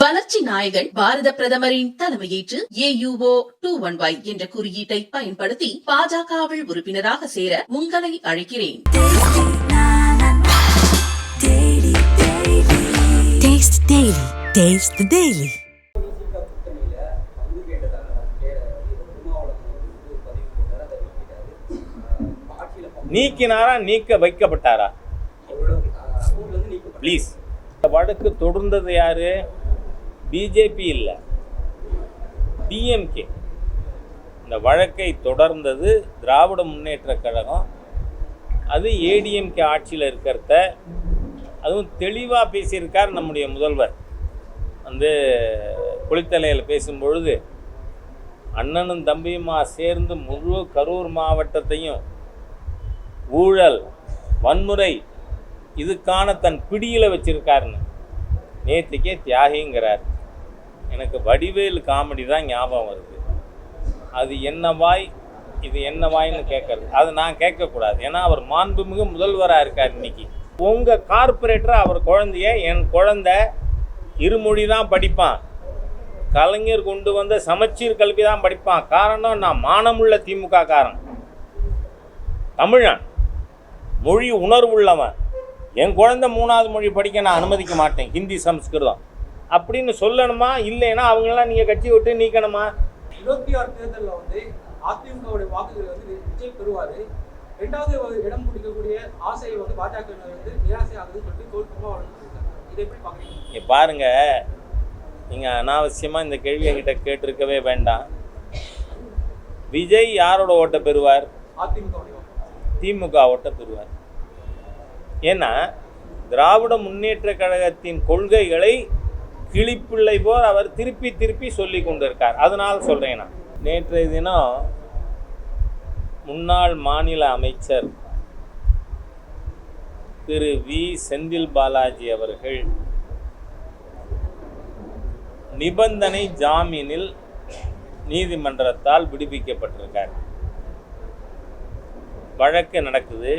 வளர்ச்சி நாயகன் பாரத பிரதமரின் தலைமையேற்று ஏயுஓ டூ ஒன் ஒய் என்ற குறியீட்டை பயன்படுத்தி பாஜகவில் உறுப்பினராக சேர உங்களை அழைக்கிறேன். நீக்கினாரா நீக்க வைக்கப்பட்டாரா? ப்ளீஸ் வழக்கு தொடர்ந்தது யாரு? பிஜேபி இல்லை. டிஎம்கே இந்த வழக்கை தொடர்ந்தது திராவிட முன்னேற்ற கழகம். அது ஏடிஎம்கே ஆட்சியில் இருக்கிறத அதுவும் தெளிவாக பேசியிருக்கார் நம்முடைய முதல்வர். வந்து குளித்தலையில் பேசும்பொழுது அண்ணனும் தம்பியுமா சேர்ந்து முழு கரூர் மாவட்டத்தையும் ஊழல் வன்முறை இதுக்கான தன் பிடியில் வச்சிருக்காருன்னு. நேற்றுக்கே தியாகிங்கிறார். எனக்கு வடிவேல் காமெடி தான் ஞாபகம் வருது. அது என்ன வாய் இது என்ன வாய்ன்னு கேட்கறது. அது நான் கேட்கக்கூடாது. ஏன்னா அவர் மாண்புமிகு முதல்வராக இருக்கார் இன்னைக்கு. உங்கள் கார்பரேட்டர் அவர் குழந்தைய என் குழந்த இருமொழி தான் படிப்பான். கலைஞர் கொண்டு வந்த சமச்சீர் கல்வி தான் படிப்பான். காரணம் நான் மானமுள்ள திமுக காரன் தமிழன். மொழி உணர்வுள்ளவன். என் குழந்தை மூணாவது மொழி படிக்க நான் அனுமதிக்க மாட்டேன். ஹிந்தி சம்ஸ்கிருதம். அப்படின்னு சொல்லணுமா? இல்லைன்னா அவங்களாம் நீங்கள் கட்சி விட்டு நீக்கணுமா? இருபத்தி ஆறு தேர்தலில் வந்து அதிமுகவுடைய வாக்குகளை வந்து விஜய் பெறுவாரு. ரெண்டாவது இடம் பிடிக்கக்கூடிய ஆசையை வந்து பாஜக வந்து நிராசை ஆகுதுன்னு சொல்லிட்டு தோல் திருமாவளவன் சொல்லியிருக்காங்க. இதை எப்படி பாக்குறீங்க இங்கே பாருங்க. நீங்கள் அனாவசியமாக இந்த கேள்வி என்கிட்ட கேட்டிருக்கவே வேண்டாம். விஜய் யாரோட ஓட்டை பெறுவார்? வாக்கு திமுக ஓட்டை பெறுவார். ஏன்னா திராவிட முன்னேற்ற கழகத்தின் கொள்கைகளை கிளிப்பிள்ளை போல் அவர் திருப்பி திருப்பி சொல்லி கொண்டிருக்கார். அதனால் சொல்கிறேன் நான். நேற்றைய தினம் முன்னாள் மாநில அமைச்சர் திரு வி. செந்தில் பாலாஜி அவர்கள் நிபந்தனை ஜாமீனில் நீதிமன்றத்தால் விடுவிக்கப்பட்டிருக்கார். வழக்கு நடக்குது.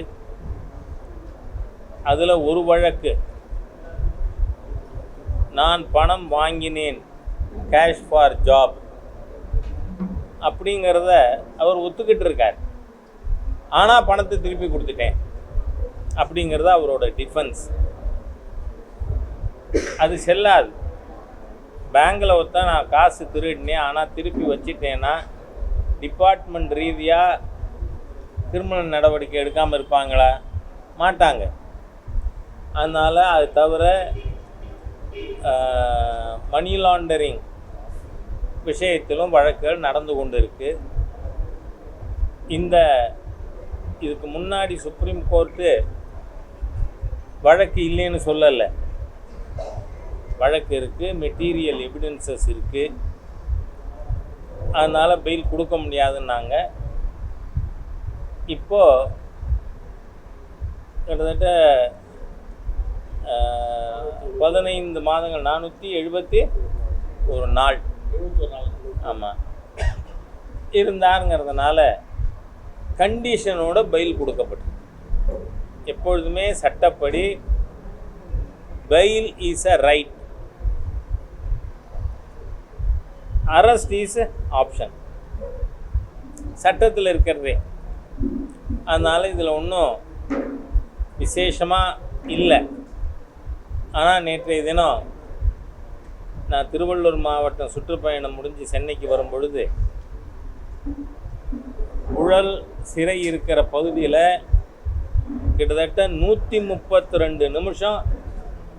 அதில் ஒரு வழக்கு நான் பணம் வாங்கினேன். கேஷ் ஃபார் ஜாப் அப்படிங்கிறத அவர் ஒத்துக்கிட்டு இருக்கார். ஆனால் பணத்தை திருப்பி கொடுத்துட்டேன். அப்படிங்கிறது அவரோட டிஃபென்ஸ் அது செல்லாது. பேங்கில் ஒருத்தன் நான் காசு திருடினேன். ஆனால் திருப்பி வச்சிட்டேன்னா டிபார்ட்மெண்ட் ரீதியாக கிரிமினல் நடவடிக்கை எடுக்காமல் இருப்பாங்களா? மாட்டாங்க. அதனால் அது தவிர மணி லாண்டரிங் விஷயத்திலும் வழக்குகள் நடந்து கொண்டு இருக்குது இந்த இதுக்கு முன்னாடி சுப்ரீம் கோர்ட்டு வழக்கு இல்லைன்னு சொல்லலை. வழக்கு இருக்குது மெட்டீரியல் எவிடன்சஸ் இருக்குது அதனால் பெயில் கொடுக்க முடியாதுன்னாங்க. இப்போது கிட்டத்தட்ட பதினைந்து மாதங்கள் நானூற்றி எழுபத்தி ஒரு நாள். ஆமாம் இருந்தாருங்கிறதுனால கண்டிஷனோட பயில் கொடுக்கப்பட்டது. எப்பொழுதுமே சட்டப்படி bail is a right arrest is option சட்டத்தில் இருக்கிறதே. அதனால் இதில் ஒன்றும் விசேஷமாக இல்லை. ஆனால் நேற்றைய தினம் நான் திருவள்ளூர் மாவட்டம் சுற்றுப்பயணம் முடிஞ்சு சென்னைக்கு வரும் பொழுது உழல் சிறை இருக்கிற பகுதியில் கிட்டத்தட்ட நூற்றி முப்பத்தி ரெண்டு நிமிஷம்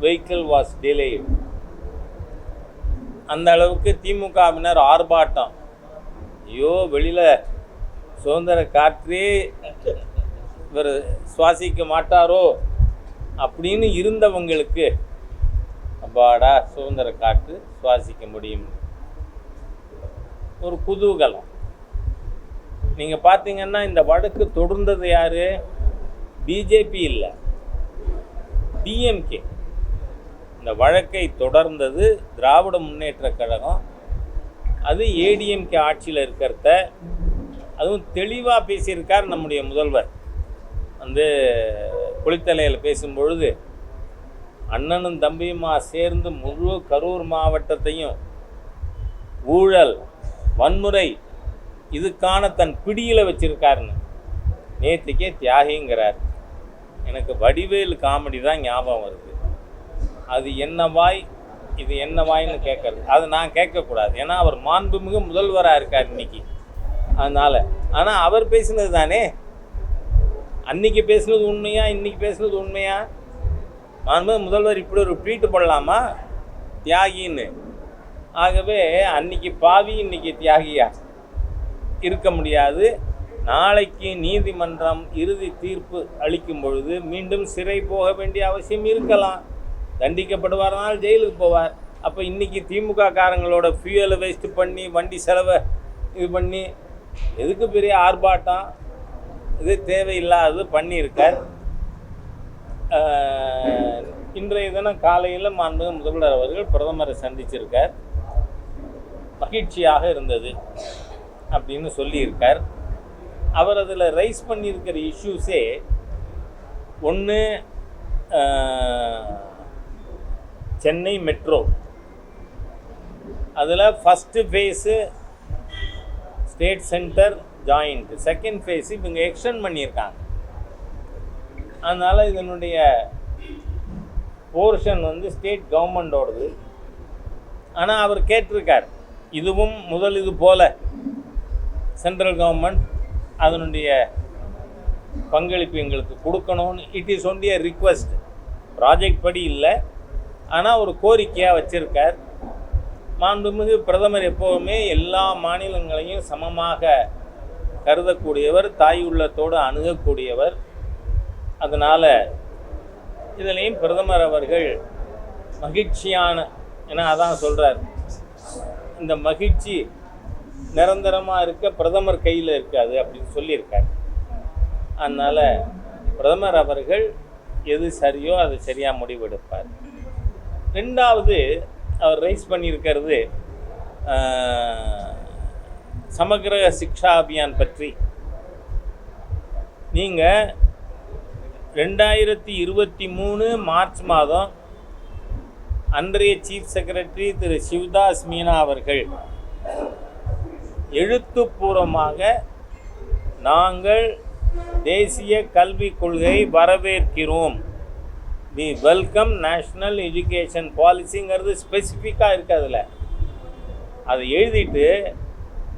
வெஹிக்கிள் வாஸ் டிலே அந்த அளவுக்கு திமுகவினர் ஆர்ப்பாட்டம். ஐயோ வெளியில் சுதந்திர காற்றே இவர் சுவாசிக்க மாட்டாரோ? அப்படின்னு இருந்தவங்களுக்கு அப்பாடா சுதந்திர காற்று சுவாசிக்க முடியும். ஒரு குதூகலம். நீங்கள் பார்த்தீங்கன்னா இந்த வழக்கு தொடர்ந்தது யார்? பிஜேபி இல்லை. டிஎம்கே. இந்த வழக்கை தொடர்ந்தது திராவிட முன்னேற்ற கழகம். அது ஏடிஎம்கே ஆட்சியில் இருக்கிறத அதுவும் தெளிவாக பேசியிருக்கார் நம்முடைய முதல்வர். வந்து குளித்தலையில் பேசும்பொழுது அண்ணனும் தம்பியுமா சேர்ந்து முழு கரூர் மாவட்டத்தையும் ஊழல் வன்முறை இதுக்கான தன் பிடியில் வச்சிருக்காருன்னு நேற்றுக்கே தியாகிங்கிறார். எனக்கு வடிவேல் காமெடி தான் ஞாபகம் வருது. அது என்ன வாய் இது என்ன வாய்ன்னு கேட்கறது. அது நான் கேட்கக்கூடாது. ஏன்னா அவர் மாண்புமிகு முதல்வராக இருக்கார் இன்னைக்கு. அதனால் ஆனால் அவர் பேசினது தானே? அன்னைக்கு பேசுனது உண்மையா இன்னைக்கு பேசுனது உண்மையா? மாண்புமிகு முதல்வர் இப்படி ஒரு ட்வீட் பண்ணலாமா தியாகின்னு. ஆகவே அன்னைக்கு பாவி இன்னைக்கு தியாகியா? இருக்க முடியாது. நாளைக்கு நீதிமன்றம் இறுதி தீர்ப்பு அளிக்கும் பொழுது மீண்டும் சிறை போக வேண்டிய அவசியம் இருக்கலாம். தண்டிக்கப்படுவார்னால் ஜெயிலுக்கு போவார். அப்போ இன்றைக்கி திமுக காரங்களோட ஃபியூயலை வேஸ்ட்டு பண்ணி வண்டி செலவை இது பண்ணி எதுக்கு பெரிய ஆர்ப்பாட்டம்? இது தேவையில்லாதது பண்ணியிருக்கார். இன்றைய தினம் காலையில் மாண்பு முதல்வர் அவர்கள் பிரதமரை சந்திச்சிருக்கார். மகிழ்ச்சியாக இருந்தது அப்படின்னு சொல்லியிருக்கார். அவர் அதில் ரைஸ் பண்ணியிருக்கிற இஷ்யூஸே ஒன்று சென்னை மெட்ரோ அதில் first phase state centre joint second phase இவங்க எக்ஸ்டெண்ட் பண்ணியிருக்காங்க. அதனால் இதனுடைய போர்ஷன் வந்து ஸ்டேட் கவர்மெண்டோடது ஆனால் அவர் கேட்டிருக்கார் இதுவும் முதல் இது போல. சென்ட்ரல் கவர்மெண்ட் அதனுடைய பங்களிப்பு எங்களுக்கு கொடுக்கணும்னு it is only a request project படி இல்லை. ஆனால் ஒரு கோரிக்கையாக வச்சுருக்கார். மாண்புமிகு பிரதமர் எப்போவுமே எல்லா மாநிலங்களையும் சமமாக கருதக்கூடியவர் தாய் உள்ளத்தோடு அணுகக்கூடியவர். அதனால் இதுலேயும் பிரதமர் அவர்கள் மகிழ்ச்சியான ஏன்னா அதான் சொல்கிறார் இந்த மகிழ்ச்சி நிரந்தரமாக இருக்க பிரதமர் கையில் இருக்காது அப்படின்னு சொல்லியிருக்கார். அதனால் பிரதமர் அவர்கள் எது சரியோ அதை சரியாக முடிவெடுப்பார். ரெண்டாவது அவர் ரைஸ் பண்ணியிருக்கிறது சமகிர சமக்கிர சிக்ஷா அபியான் பற்றி. நீங்கள் ரெண்டாயிரத்தி இருபத்தி மூணு மார்ச் மாதம் அன்றைய சீஃப் செக்ரட்டரி திரு சிவதாஸ் மீனா அவர்கள் எழுத்துப்பூர்வமாக நாங்கள் தேசிய கல்விக் கொள்கை வரவேற்கிறோம். வி வெல்கம் நேஷ்னல் எஜுகேஷன் பாலிசிங்கிறது ஸ்பெசிஃபிக்காக இருக்குது அதில். அதை எழுதிட்டு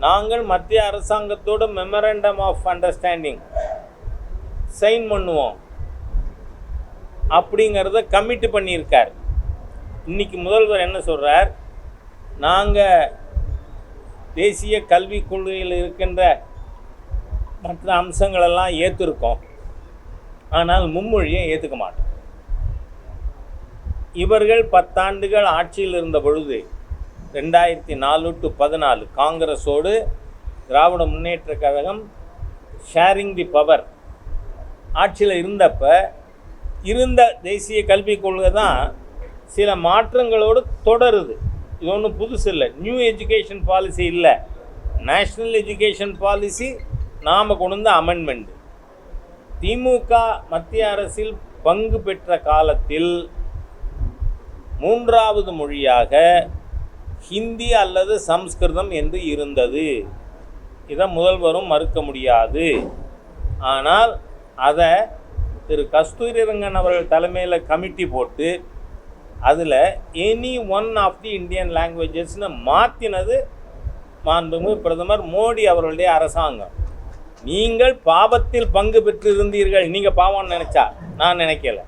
நாங்கள் மத்திய அரசாங்கத்தோடு மெமரண்டம் ஆஃப் அண்டர்ஸ்டாண்டிங் சைன் பண்ணுவோம். அப்படிங்கிறத கமிட் பண்ணியிருக்கார். இன்றைக்கி முதல்வர் என்ன சொல்கிறார் நாங்கள் தேசிய கல்விக் கொள்கையில் இருக்கின்ற மற்ற அம்சங்களெல்லாம் ஏற்றிருக்கோம் ஆனால் மும்மொழியை ஏற்றுக்க மாட்டோம். இவர்கள் பத்தாண்டுகள் ஆட்சியில் இருந்த பொழுது ரெண்டாயிரத்தி நாலு டு பதினாலு காங்கிரஸோடு Dravida Munnetra Kazhagam sharing the power ஆட்சியில் இருந்தப்ப இருந்த தேசிய கல்விக் கொள்கை தான் சில மாற்றங்களோடு தொடருது. இது ஒன்றும் புதுசு இல்லை. நியூ எஜுகேஷன் பாலிசி இல்லை. நேஷ்னல் எஜுகேஷன் பாலிசி நாம் கொண்டு வந்த அமெண்ட்மெண்ட் திமுக மத்திய அரசில் பங்கு பெற்ற காலத்தில் மூன்றாவது மொழியாக ஹிந்தி அல்லது சம்ஸ்கிருதம் என்று இருந்தது. இதை முதல்வரும் மறுக்க முடியாது. ஆனால் அதை திரு கஸ்தூரிரங்கன் அவர்கள் தலைமையில் கமிட்டி போட்டு அதில் any one of the Indian லாங்குவேஜஸ்னு மாற்றினது மாண்புமிகு பிரதமர் மோடி அவர்களுடைய அரசாங்கம். நீங்கள் பாவத்தில் பங்கு பெற்றிருந்தீர்கள். நீங்கள் பாவம்னு நினச்சா? நான் நினைக்கலை.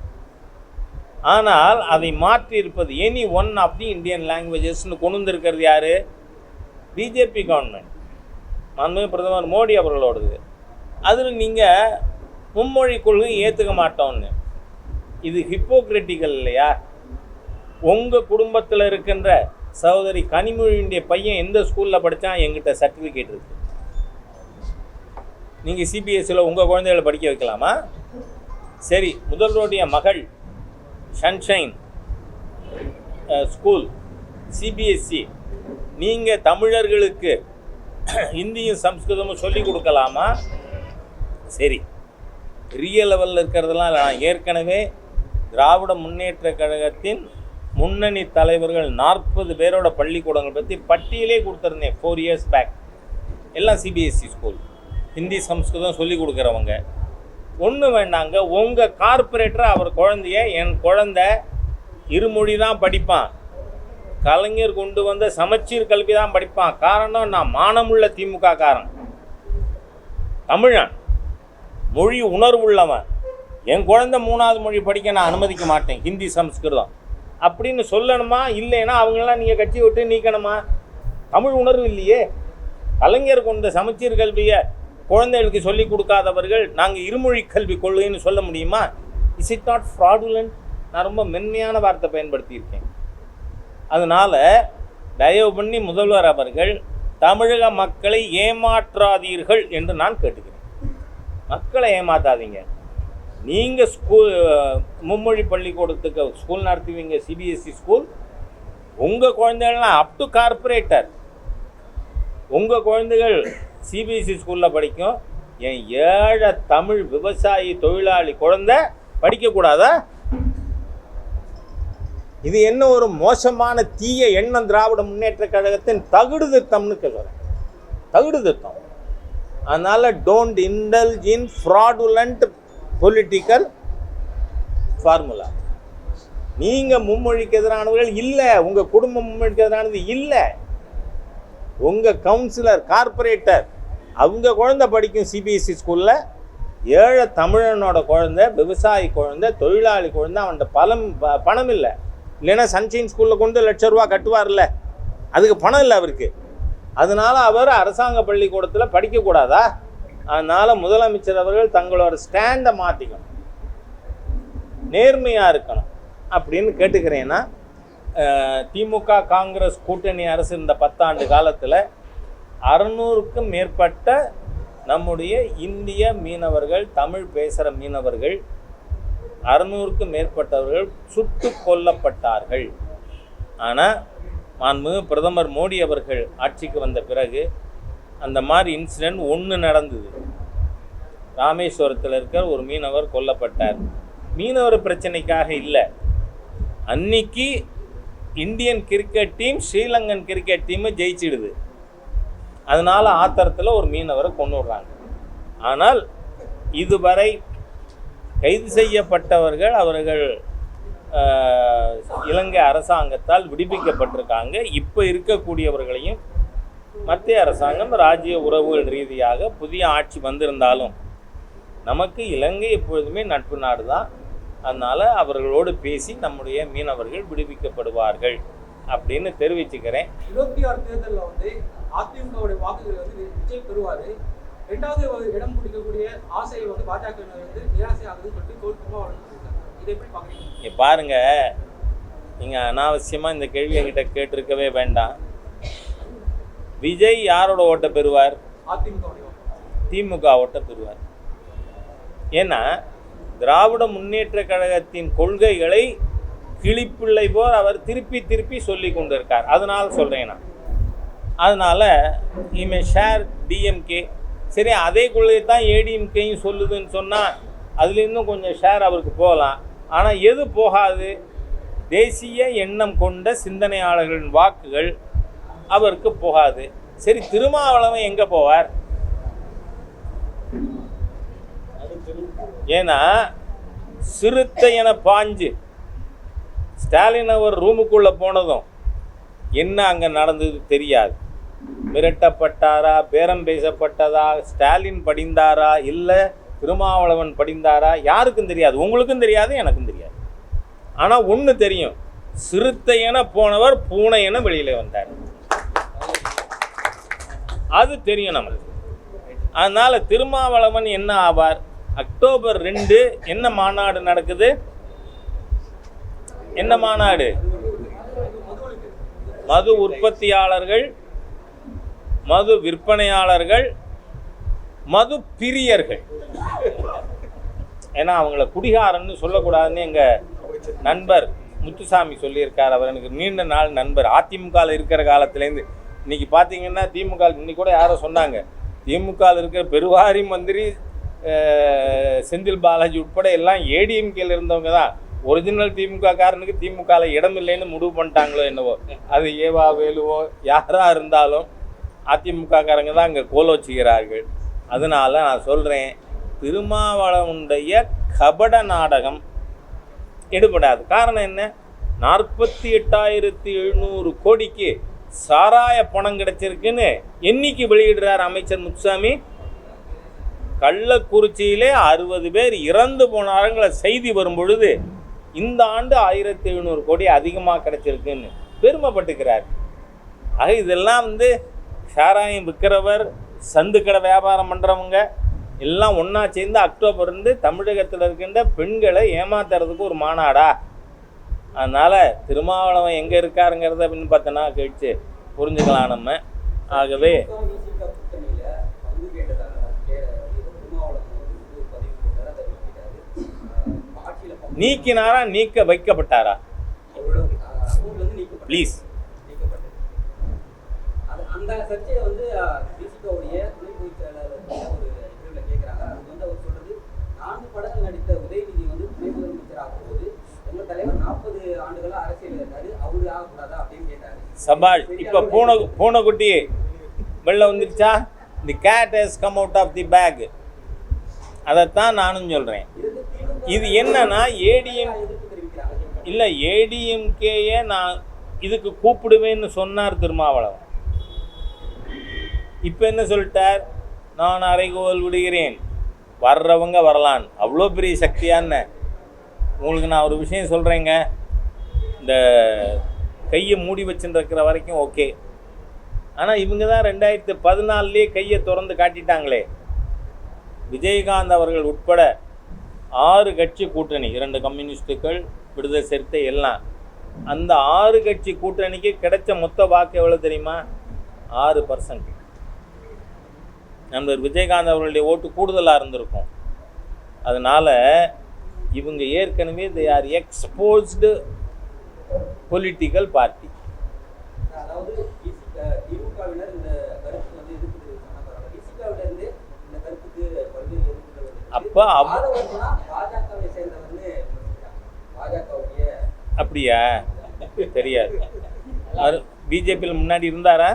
ஆனால் அதை மாற்றி இருப்பது any one of the Indian லாங்குவேஜஸ்னு கொண்டு வந்திருக்கிறது யார் பிஜேபி கவர்மெண்ட் மாண்புமிகு பிரதமர் மோடி அவர்களோடது. அதில் நீங்கள் மும்மொழி கொள்கை ஏற்றுக்க மாட்டோம்னு. இது ஹிப்போக்ரிட்டிக்கல் இல்லையா? உங்கள் குடும்பத்தில் இருக்கின்ற சகோதரி கனிமொழியுடைய பையன் எந்த ஸ்கூலில் படித்தான் எங்கிட்ட சர்டிஃபிகேட் இருக்கு. நீங்கள் சிபிஎஸ்சியில் உங்கள் குழந்தைகளை படிக்க வைக்கலாமா? சரி முதல்வருடைய மகள் சன்ஷைன் ஸ்கூல் சிபிஎஸ்சி நீங்கள் தமிழர்களுக்கு ஹிந்தியும் சம்ஸ்கிருதமும் சொல்லிக் கொடுக்கலாமா? சரி. பெரிய லெவலில் இருக்கிறதெல்லாம் நான் ஏற்கனவே திராவிட முன்னேற்ற கழகத்தின் முன்னணி தலைவர்கள் நாற்பது பேரோட பள்ளிக்கூடங்கள் பற்றி பட்டியலே கொடுத்துருந்தேன் ஃபோர் இயர்ஸ் பேக் எல்லாம் சிபிஎஸ்சி ஸ்கூல் ஹிந்தி சம்ஸ்கிருதம் சொல்லி கொடுக்குறவங்க. ஒன்று வேண்டாங்க. உங்கள் கார்ப்பரேட்டர் அவர் குழந்தைய என் குழந்த இருமொழி தான் படிப்பான். கலைஞர் கொண்டு வந்த சமச்சீர் கல்வி தான் படிப்பான். காரணம் நான் மானமுள்ள திமுக காரன். தமிழன். மொழி உணர்வுள்ளவன். என் குழந்தை மூணாவது மொழி படிக்க நான் அனுமதிக்க மாட்டேன். ஹிந்தி சம்ஸ்கிருதம். அப்படின்னு சொல்லணுமா? இல்லைன்னா அவங்களெல்லாம் நீங்கள் கட்சி விட்டு நீக்கணுமா? தமிழ் உணர்வு இல்லையே. கலைஞர் கொண்ட சமச்சீர் கல்வியை குழந்தைகளுக்கு சொல்லி கொடுக்காதவர்கள் நாங்கள் இருமொழி கல்வி கொள்கைன்னு சொல்ல முடியுமா? இஸ் இட் நாட் ஃப்ராடுலன் நான் ரொம்ப மென்மையான வார்த்தை பயன்படுத்தியிருக்கேன். அதனால் தயவு பண்ணி முதல்வர் அவர்கள் தமிழக மக்களை ஏமாற்றாதீர்கள் என்று நான் கேட்டுக்கிறேன். மக்களை ஏமாத்தாதீங்க. நீங்கள் ஸ்கூல் மும்மொழி பள்ளிக்கூடத்துக்கு ஸ்கூல் நடத்துவீங்க சிபிஎஸ்சி ஸ்கூல் உங்கள் குழந்தைகள்லாம் அப் டு கார்ப்பரேட்டர் உங்கள் குழந்தைகள் சிபிஎஸ்சி ஸ்கூலில் படிக்கும். என் ஏழை தமிழ் விவசாயி தொழிலாளி குழந்தை படிக்கக்கூடாதா இது என்ன ஒரு மோசமான தீய எண்ணம் திராவிட முன்னேற்ற கழகத்தின் தகுடு திட்டம்னு சொல்கிறேன் தகுடு திட்டம் அதனால் don't indulge in fraudulent political formula நீங்கள் மும்மொழிக்கு எதிரானவர்கள் இல்லை. உங்கள் குடும்பம் மும்மொழிக்கு எதிரானது இல்லை. உங்கள் கவுன்சிலர் கார்ப்பரேட்டர் அவங்க குழந்தை படிக்கும் சிபிஎஸ்சி ஸ்கூலில் ஏழை தமிழனோட குழந்தை விவசாயி குழந்தை தொழிலாளி குழந்தை அவன்கிட்ட பலம் ப- பணம் இல்லை. இல்லைன்னா சன்ஷைன் ஸ்கூலில் கொண்டு லட்ச ரூபா கட்டுவார்ல. அதுக்கு பணம் இல்லை அவருக்கு. அதனால அவர் அரசாங்க பள்ளிக்கூடத்தில் படிக்கக்கூடாதா அதனால் முதலமைச்சர் அவர்கள் தங்களோட ஸ்டாண்டை மாற்றிக்கணும் நேர்மையாக இருக்கணும் அப்படின்னு கேட்டுக்கிறேன்னா திமுக காங்கிரஸ் கூட்டணி அரசு இந்த பத்தாண்டு காலத்தில் அறுநூறுக்கும் மேற்பட்ட நம்முடைய இந்திய மீனவர்கள் தமிழ் பேசுகிற மீனவர்கள் அறுநூறுக்கும் மேற்பட்டவர்கள் சுட்டு கொல்லப்பட்டார்கள். ஆனால் மாண்புமிகு பிரதமர் மோடி அவர்கள் ஆட்சிக்கு வந்த பிறகு அந்த மாதிரி இன்சிடெண்ட் ஒன்று நடந்தது. ராமேஸ்வரத்தில் இருக்கிற ஒரு மீனவர் கொல்லப்பட்டார். மீனவர் பிரச்சனைக்காக இல்லை. அன்னைக்கு Indian cricket team Sri Lankan cricket டீமை ஜெயிச்சிடுது. அதனால் ஆத்திரத்தில் ஒரு மீனவரை கொண்டு விடுறாங்க ஆனால் இதுவரை கைது செய்யப்பட்டவர்கள் அவர்கள் இலங்கை அரசாங்கத்தால் விடுவிக்கப்பட்டிருக்காங்க. இப்போ இருக்கக்கூடியவர்களையும் மத்திய அரசாங்கம் ராஜ்ய உறவுகள் ரீதியாக புதிய ஆட்சி வந்திருந்தாலும் நமக்கு இலங்கை எப்பொழுதுமே நட்பு நாடு தான் அதனால் அவர்களோடு பேசி நம்முடைய மீனவர்கள் விடுவிக்கப்படுவார்கள் அப்படின்னு தெரிவிச்சுக்கிறேன். இருபத்தி ஆறு தேர்தலில் வந்து அதிமுகவுடைய வாக்குகளை வந்து விஜய் பெறுவாரு. ரெண்டாவது இடம் பிடிக்கக்கூடிய ஆசையை வந்து பாஜக வந்து நிராசை ஆகுதுன்னு சொல்லிட்டு கோல் திருமாவளவன் சொல்லியிருக்காங்க இதை எப்படி பாக்குறீங்க இங்கே பாருங்கள் நீங்கள் அனாவசியமாக இந்த கேள்வி என்கிட்ட கேட்டிருக்கவே வேண்டாம். விஜய் யாரோட ஓட்டை பெறுவார். திமுக ஓட்டை பெறுவார். ஏன்னா திராவிட முன்னேற்ற கழகத்தின் கொள்கைகளை கிளிப்பிள்ளை போல் அவர் திருப்பி திருப்பி சொல்லி கொண்டிருக்கார். அதனால சொல்கிறேன் நான். அதனால் இமே ஷேர் டிஎம்கே சரி அதே கொள்கை தான் ஏடிஎம்கேயும் சொல்லுதுன்னு சொன்னால் அதுலேருந்தும் கொஞ்சம் ஷேர் அவருக்கு போகலாம். ஆனால் எது போகாது? தேசிய எண்ணம் கொண்ட சிந்தனையாளர்களின் வாக்குகள் அவருக்கு போகாது. சரி திருமாவளவன் எங்கே போவார்? ஏன்னா சிறுத்தை என பாஞ்சு. ஸ்டாலின் அவர் ரூமுக்குள்ளே போனதும் என்ன அங்கே நடந்தது தெரியாது. மிரட்டப்பட்டாரா பேரம் பேசப்பட்டதா ஸ்டாலின் படிந்தாரா இல்லை திருமாவளவன் படிந்தாரா யாருக்கும் தெரியாது. உங்களுக்கும் தெரியாது எனக்கும் தெரியாது. ஆனால் ஒன்று தெரியும். சிறுத்தையென போனவர் பூனை என வெளியில் வந்தார். அது தெரியும் நம்மளுக்கு அதனால் திருமாவளவன் என்ன ஆவார்? அக்டோபர் ரெண்டு என்ன மாநாடு நடக்குது? என்ன மாநாடு? மது உற்பத்தியாளர்கள் மது விற்பனையாளர்கள் மது பிரியர்கள். ஏன்னா அவங்கள குடிகாரன்னு சொல்லக்கூடாதுன்னு எங்கள் நண்பர் முத்துசாமி சொல்லியிருக்கார். அவர் எனக்கு நீண்ட நாள் நண்பர். அதிமுகவில் இருக்கிற காலத்துலேருந்து இன்னைக்கு பார்த்தீங்கன்னா திமுக இன்னைக்கு கூட யாரோ சொன்னாங்க. திமுகவில் இருக்கிற பெருவாரி மந்திரி செந்தில் பாலாஜி உட்பட எல்லாம் ஏடிஎம்கேல இருந்தவங்க தான். ஒரிஜினல் திமுக காரனுக்கு திமுகவில் இடம் இல்லைன்னு முடிவு பண்ணிட்டாங்களோ என்னவோ. அது ஏவா வேலுவோ யாராக இருந்தாலும் அதிமுக காரங்க தான் அங்கே கோல வச்சுக்கிறார்கள். அதனால நான் சொல்கிறேன் திருமாவளவனுடைய கபட நாடகம் எடுபடாது. காரணம் என்ன? நாற்பத்தி எட்டாயிரத்தி எழுநூறு கோடிக்கு சாராய பணம் கிடைச்சிருக்குன்னு என்னைக்கு வெளியிடுறார் அமைச்சர் முத்துசாமி? கள்ளக்குறிச்சியிலே அறுபது பேர் இறந்து போனாருங்கிற செய்தி வரும் பொழுது இந்த ஆண்டு ஆயிரத்தி எழுநூறு கோடி அதிகமாக கிடைச்சிருக்குன்னு பெருமைப்பட்டுக்கிறார். ஆக இதெல்லாம் வந்து சாராயம் விற்கிறவர் சந்து கடை வியாபாரம் பண்ணுறவங்க எல்லாம் ஒன்றா சேர்ந்து அக்டோபர் இருந்து தமிழகத்தில் இருக்கின்ற பெண்களை ஏமாத்துறதுக்கு ஒரு மாநாடா? அதனால் திருமாவளவன் எங்கே இருக்காருங்கிறத அப்படின்னு பார்த்தோன்னா கழிச்சு புரிஞ்சுக்கலாம் நம்ம. ஆகவே விசிக கூட்டணியில பங்கு கேட்டதாக அந்த சர்ச்சையை வந்து விசிகாவுடைய துணை பொதுச் செயலாளர் ஒரு இன்டர்வியூல கேட்குறாங்க அது வந்து அவர் சொல்றது நான்கு படங்கள் நடித்த உதயநிதி வந்து துணை முதலமைச்சர் ஆகும்போது உங்க தலைவர் நாற்பது ஆண்டுகளா அரசியல் இருக்காரு அவரு ஆகக்கூடாதா அப்படின்னு கேட்டாரு. சபாஷ் இப்போ பூனை பூனைக்குட்டி வெளில வந்துருச்சா? The cat has come out of the bag அதைத்தான் நானும் சொல்கிறேன் இது என்னன்னா ஏடிஎம் இல்லை ஏடிஎம்கேயே நான் இதுக்கு கூப்பிடுவேன்னு சொன்னார் திருமாவளவன். இப்போ என்ன சொல்லிட்டார்? நான் அறைகோல் விடுகிறேன். வர்றவங்க வரலான் அவ்வளோ பெரிய சக்தியான்னு உங்களுக்கு நான் ஒரு விஷயம் சொல்கிறேங்க இந்த கையை மூடி வச்சுருக்கிற வரைக்கும் ஓகே. ஆனால் இவங்க தான் ரெண்டாயிரத்து பதினாலுலேயே கையை திறந்து காட்டிட்டாங்களே. விஜயகாந்த் அவர்கள் உட்பட ஆறு கட்சி கூட்டணி இரண்டு கம்யூனிஸ்டுகள் விடுதலை சிறுத்தை எல்லாம். அந்த ஆறு கட்சி கூட்டணிக்கு கிடைச்ச மொத்த வாக்கு எவ்வளோ தெரியுமா? ஆறு பர்சன்ட் நண்பர் விஜயகாந்த் அவர்களுடைய ஓட்டு கூடுதலாக இருந்திருக்கும். அதனால் இவங்க ஏற்கனவே they are exposed political party அப்போ அவ் அப்படியா? தெரியாது. அவர் பிஜேபியில் முன்னாடி இருந்தாரா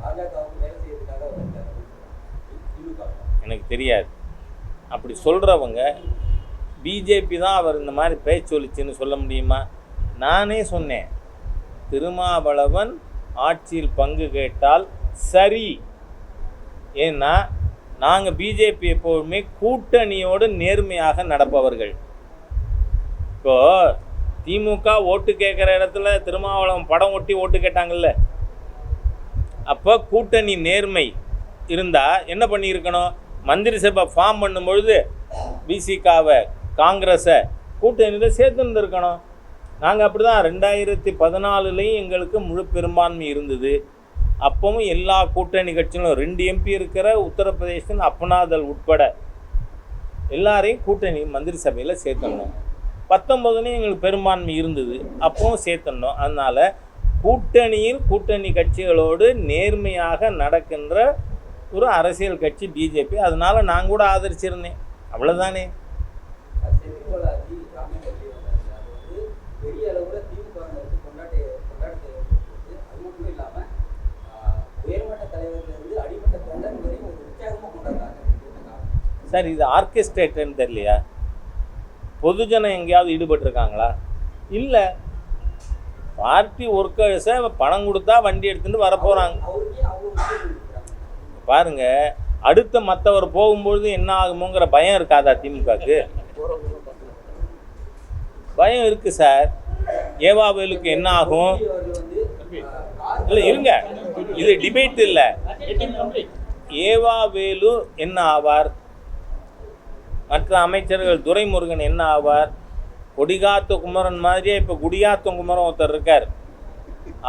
பாஜகவுக்கு வேலை செய்யறதுக்காக வந்திருக்காரு திமுக எனக்கு தெரியாது. அப்படி சொல்கிறவங்க பிஜேபி தான் அவர் இந்த மாதிரி பேச்சு சொல்ல முடியுமா? நானே சொன்னேன் திருமாவளவன் ஆட்சியில் பங்கு கேட்டால் சரி. ஏன்னா நாங்கள் பிஜேபி எப்போதுமே கூட்டணியோடு நேர்மையாக நடப்பவர்கள். இப்போ திமுக ஓட்டு கேட்குற இடத்துல திருமாவளவன் படம் ஒட்டி ஓட்டு கேட்டாங்கல்ல. அப்போ கூட்டணி நேர்மை இருந்தால் என்ன பண்ணியிருக்கணும்? மந்திரி சபை ஃபார்ம் பண்ணும்பொழுது பிசிகாவை காங்கிரஸை கூட்டணியில் சேர்த்துருந்துருக்கணும். நாங்கள் அப்படி தான் ரெண்டாயிரத்தி பதினாலுலேயும் எங்களுக்கு முழு பெரும்பான்மை இருந்தது. அப்பவும் எல்லா கூட்டணி கட்சிகளும் ரெண்டு எம்பி இருக்கிற உத்தரப்பிரதேசத்தின் அப்பனாதல் உட்பட எல்லாரையும் கூட்டணி மந்திரி சபையில் சேர்த்தணும் பத்தொம்பதுலேயும் எங்களுக்கு பெரும்பான்மை இருந்தது. அப்பவும் சேர்த்தணும் அதனால் கூட்டணியில் கூட்டணி கட்சிகளோடு நேர்மையாக நடக்கின்ற ஒரு அரசியல் கட்சி பிஜேபி அதனால் நான் கூட ஆதரிச்சிருந்தேன். அவ்வளோதானே சார் இது ஆர்கெஸ்ட்ரேட்டர்னு தெரியலையா? பொதுஜனம் எங்கேயாவது ஈடுபட்டிருக்காங்களா? இல்லை. பார்ட்டி ஒர்க்கர்ஸை பணம் கொடுத்தா வண்டி எடுத்துகிட்டு வரப்போகிறாங்க பாருங்கள் அடுத்த மற்றவர் போகும்பொழுது என்ன ஆகுமோங்கிற பயம் இருக்காதா திமுகக்கு? பயம் இருக்கு சார். ஏவாவேலுக்கு என்ன ஆகும்? இல்லை இருங்க. இது டிபேட் இல்லை. ஏவாவேலு என்ன ஆவார்? மற்ற அமைச்சர்கள் துரைமுருகன் என்ன ஆவார்? கொடிகாத்த குமரன் மாதிரியே இப்போ குடியாத்த குமரன் ஒருத்தர் இருக்கார்.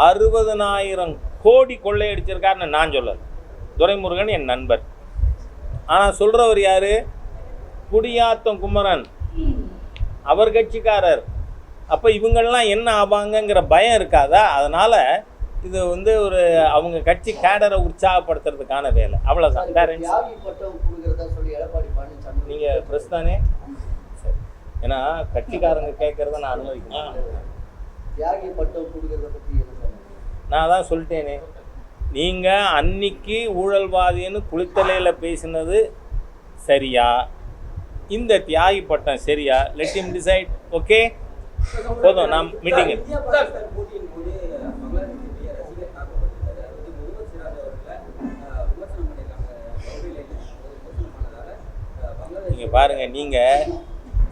அறுபதனாயிரம் கோடி கொள்ளையடிச்சிருக்காருன்னு நான் சொல்லலை. துரைமுருகன் என் நண்பர். ஆனால் சொல்கிறவர் யார்? குடியாத்தம் குமரன். அவர் கட்சிக்காரர். அப்போ இவங்கெல்லாம் என்ன ஆவாங்கங்கிற பயம் இருக்காதா? அதனால் இது வந்து ஒரு அவங்க கட்சி கேடரை உற்சாகப்படுத்துறதுக்கான வேலை. அவ்வளோதான் வேற நீங்கள் ப்ரெஸ் தானே? சரி. ஏன்னா கட்சிக்காரங்க கேட்கறத நான் சொன்னாங்க நான் தான் சொல்லிட்டேனே. நீங்கள் அன்னைக்கு ஊழல்வாதின்னு குளித்தலையில் பேசினது சரியா? இந்த தியாகி பட்டம் சரியா? லெட் இம் டிசைட் ஓகே போதும் நான் மீட்டிங் நீங்கள் பாருங்கள் நீங்கள்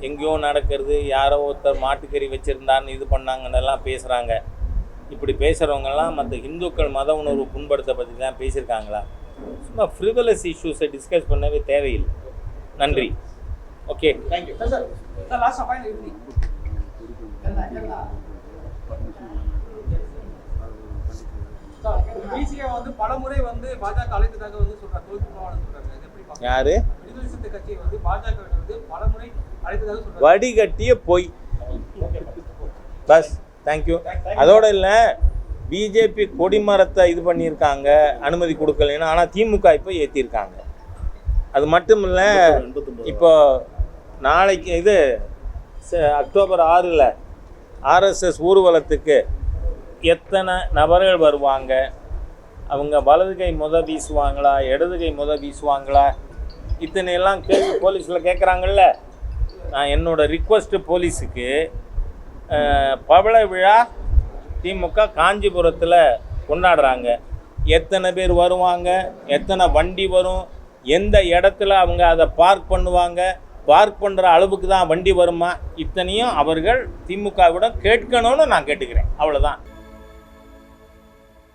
எங்கேயோ நடக்கிறது யாரோ ஒருத்தர் மாட்டுக்கறி வச்சுருந்தான்னு இது பண்ணாங்கன்னு எல்லாம் பேசுகிறாங்க இப்படி பேசுகிறவங்கெல்லாம் மற்ற இந்துக்கள் மத உணர்வு புண்படுத்த பற்றி தான் பேசியிருக்காங்களா? சும்மா ஃப்ரிவலஸ் இஷ்யூஸை டிஸ்கஸ் பண்ணவே தேவையில்லை. நன்றி. Okay thank you sir sir last வந்து பல முறை வந்து பாஜக அழைத்ததாக வந்து சொல்றாங்க? யார்? கட்சியை வந்து பாஜக வந்து பல முறை அழைத்ததாக சொல்றாங்க. வடிகட்டிய பொய். பஸ் தேங்க்யூ அதோட இல்லை பிஜேபி கொடிமரத்தை இது பண்ணியிருக்காங்க அனுமதி கொடுக்கலைன்னு ஆனால் திமுக இப்போ ஏற்றிருக்காங்க அது மட்டும் இல்லை இப்போ நாளைக்கு இது அக்டோபர் ஆறில் ஆர்எஸ்எஸ் ஊர்வலத்துக்கு எத்தனை நபர்கள் வருவாங்க? அவங்க வலது கை முத வீசுவாங்களா? இடது கை முத வீசுவாங்களா? இத்தனை எல்லாம் கேள்வி போலீஸில் கேட்குறாங்கல்ல நான் என்னோட ரிக்வஸ்ட்டு போலீஸுக்கு பவள விழா திமுக காஞ்சிபுரத்தில் கொண்டாடுறாங்க. எத்தனை பேர் வருவாங்க எத்தனை வண்டி வரும் எந்த இடத்துல அவங்க அதை பார்க் பண்ணுவாங்க பார்க் பண்ணுற அளவுக்கு தான் வண்டி வருமா இத்தனையும் அவர்கள் திமுகவிடம் கேட்கணும்னு நான் கேட்டுக்கிறேன். அவ்வளோதான்